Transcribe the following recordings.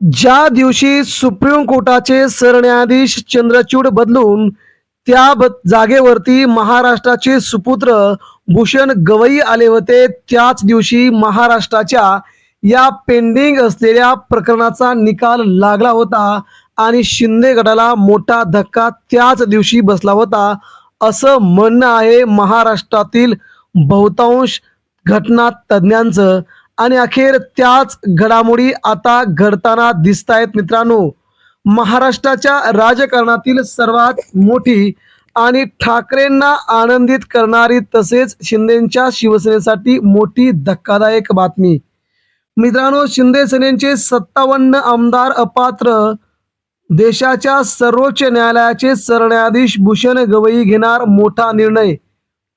ज्या दिवशी सुप्रीम कोर्टाचे सरन्यायाधीश चंद्रचूड बदलून त्या ब- जागेवरती महाराष्ट्राचे सुपुत्र भूषण गवई आले होते त्याच दिवशी महाराष्ट्राच्या या पेंडिंग असलेल्या प्रकरणाचा निकाल लागला होता आणि शिंदे गटाला मोठा धक्का त्याच दिवशी बसला होता. असं म्हणणं आहे महाराष्ट्रातील बहुतांश घटना तज्ज्ञांचं. आणि अखेर त्याच घडामोडी आता घडताना दिसत आहेत मित्रांनो. महाराष्ट्राच्या राजकारणातील सर्वात मोठी आणि ठाकरेंना आनंदित करणारी तसेच शिंदेच्या शिवसेनेसाठी मोठी धक्कादायक बातमी. मित्रांनो शिंदे सेनेचे सत्तावन्न आमदार अपात्र देशाच्या सर्वोच्च न्यायालयाचे सरन्यायाधीश भूषण गवई घेणार मोठा निर्णय.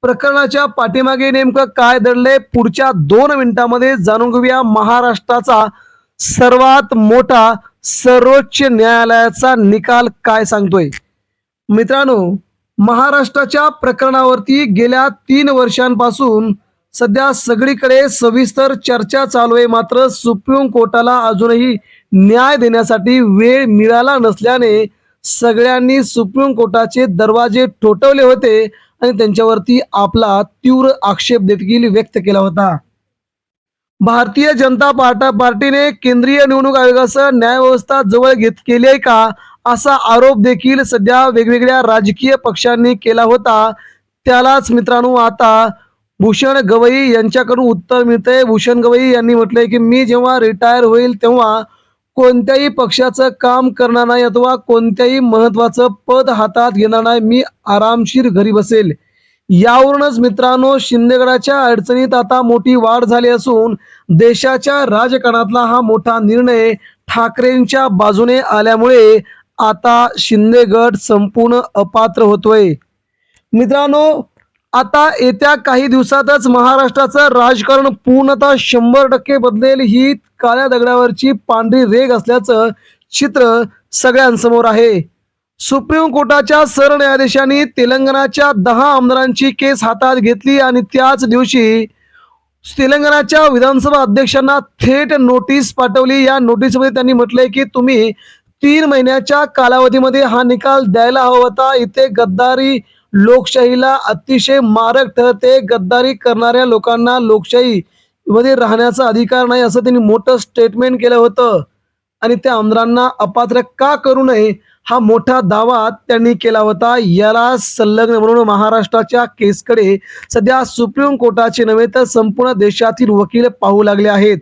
प्रकरणाच्या पाठीमागे नेमकं काय दडलंय? पुढच्या दोन मिनिटांमध्ये जाणून घेऊया महाराष्ट्राचा सर्वात मोठा सर्वोच्च न्यायालयाचा निकाल काय सांगतोय. मित्रांनो महाराष्ट्राच्या प्रकरणावरती गेल्या तीन वर्षांपासून सध्या सगळीकडे सविस्तर चर्चा चालू आहे. मात्र सुप्रीम कोर्टाला अजूनही न्याय देण्यासाठी वेळ मिळाला नसल्याने सगळ्यांनी सुप्रीम कोर्टाचे दरवाजे ठोठवले होते. आणि त्यांच्यावरती आपला तीव्र आक्षेप देखील व्यक्त केला होता. भारतीय जनता पार्टा पार्टीने केंद्रीय निवडणूक आयोगासह न्यायव्यवस्था जवळ घेत केली आहे का असा आरोप देखील सध्या वेगवेगळ्या राजकीय पक्षांनी केला होता. त्यालाच मित्रांनो आता भूषण गवई यांच्याकडून उत्तर मिळतंय. भूषण गवई यांनी म्हटलंय की मी जेव्हा रिटायर होईल तेव्हा कोणत्याही पक्षाचं काम करणार नाही अथवा कोणत्याही महत्वाचं पद हातात घेणार नाही मी आरामशीर घरी बसेल. यावरूनच मित्रांनो शिंदेगडाच्या अडचणीत आता मोठी वाढ झाली असून देशाच्या राजकारणातला हा मोठा निर्णय ठाकरेंच्या बाजूने आल्यामुळे आता शिंदेगड संपूर्ण अपात्र होतोय. मित्रांनो आता येत्या काही दिवसातच महाराष्ट्राचं राजकारण पूर्णतः शंभर टक्के बदलेल ही काळ्या दगडावरची पांढरी रेग असल्याचं चित्र सगळ्यांसमोर आहे. सुप्रीम कोर्टाच्या सरन्यायाधीशांनी तेलंगणाच्या दहा आमदारांची केस हातात घेतली आणि त्याच दिवशी तेलंगणाच्या विधानसभा अध्यक्षांना थेट नोटीस पाठवली. या नोटीसमध्ये त्यांनी म्हटलंय की तुम्ही तीन महिन्याच्या कालावधीमध्ये हा निकाल द्यायला हवा होता. इथे गद्दारी लोकशाहीला अतिशय मारक ठरते. गद्दारी करणाऱ्या लोकांना लोकशाही मध्ये राहण्याचा अधिकार नाही असं त्यांनी मोठं स्टेटमेंट केलं होतं. आणि त्या आमदारांना अपात्र का करू नये हा मोठा दावा त्यांनी केला होता. याला संलग्न म्हणून महाराष्ट्राच्या केसकडे सध्या सुप्रीम कोर्टाचे नव्हे तर संपूर्ण देशातील वकील पाहू लागले आहेत.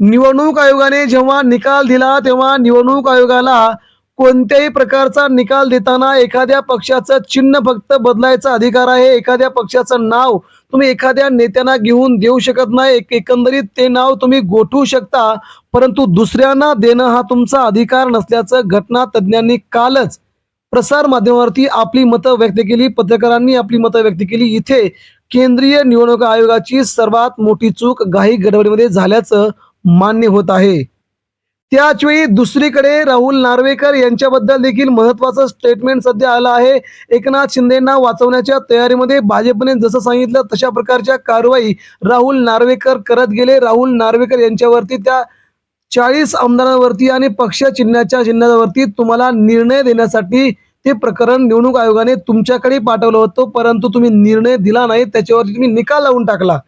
निवडणूक आयोगाने जेव्हा निकाल दिला तेव्हा निवडणूक आयोगाला कोणत्याही प्रकारचा निकाल देताना एखाद्या पक्षाचं चिन्ह फक्त बदलायचा अधिकार आहे एखाद्या पक्षाचं नाव तुम्ही एखाद्या नेत्यांना घेऊन देऊ शकत नाही एक एकंदरीत ते नाव तुम्ही गोठवू शकता परंतु दुसऱ्यांना देणं हा तुमचा अधिकार नसल्याचं घटना तज्ज्ञांनी कालच प्रसार माध्यमावरती आपली मतं व्यक्त केली पत्रकारांनी आपली मतं व्यक्त केली. इथे केंद्रीय निवडणूक आयोगाची सर्वात मोठी चूक घाई गडबडीमध्ये झाल्याचं मान्य होत आहे. त्याचवेळी दुसरीकडे राहुल नार्वेकर यांच्याबद्दल देखील महत्वाचं स्टेटमेंट सध्या आलं आहे. एकनाथ शिंदेना वाचवण्याच्या तयारीमध्ये भाजपने जसं सांगितलं तशा प्रकारच्या कारवाई राहुल नार्वेकर करत गेले. राहुल नार्वेकर यांच्यावरती त्या चाळीस आमदारांवरती आणि पक्ष चिन्हाच्या चिन्हावरती तुम्हाला निर्णय देण्यासाठी ते प्रकरण निवडणूक आयोगाने तुमच्याकडे पाठवलं होतं परंतु तुम्ही निर्णय दिला नाही. त्याच्यावरती तुम्ही निकाल लावून टाकला.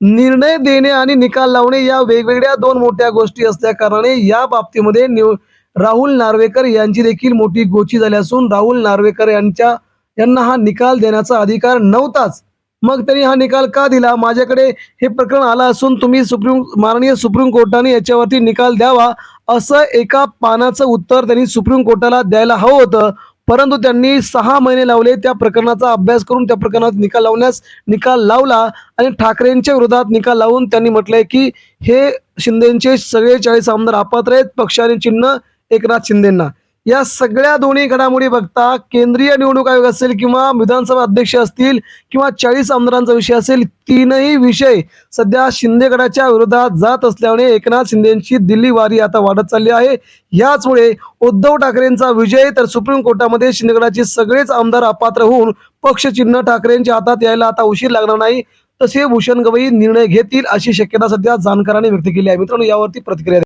निर्णय देणे आणि निकाल लावणे या वेगवेगळ्या दोन मोठ्या गोष्टी असल्या कारणाने या बाबतीमध्ये निव राहुल नार्वेकर यांची देखील मोठी गोची झाली असून राहुल नार्वेकर यांच्या यांना हा निकाल देण्याचा अधिकार नव्हताच. मग त्यांनी हा निकाल का दिला? माझ्याकडे हे प्रकरण आलं असून तुम्ही सुप्रीम माननीय सुप्रीम कोर्टाने याच्यावरती निकाल द्यावा असं एका पानाचं उत्तर त्यांनी सुप्रीम कोर्टाला द्यायला हवं होतं. परंतु त्यांनी सहा महिने लावले त्या प्रकरणाचा अभ्यास करून त्या प्रकरणात निकाल लावण्यास निकाल लावला आणि ठाकरेंच्या विरोधात निकाल लावून त्यांनी म्हटलंय की हे शिंदेचे सगळे चाळीस आमदार अपात्र आहेत पक्षाने चिन्ह एकनाथ शिंदेंना. या सगळ्या दोन्ही घडामोडी बघता केंद्रीय निवडणूक आयोग असेल किंवा विधानसभा अध्यक्ष असतील किंवा चाळीस आमदारांचा विषय असेल तीनही विषय सध्या शिंदेगडाच्या विरोधात जात असल्याने एकनाथ शिंदेची दिल्ली वारी आता वाढत चालली आहे. याचमुळे उद्धव ठाकरेंचा विजय तर सुप्रीम कोर्टामध्ये शिंदेगडाचे सगळेच आमदार अपात्र होऊन पक्षचिन्ह ठाकरेंच्या हातात यायला आता उशीर लागणार नाही. तसे भूषण गवई निर्णय घेतील अशी शक्यता सध्या जाणकारांनी व्यक्त केली आहे. मित्रांनो यावरती प्रतिक्रिया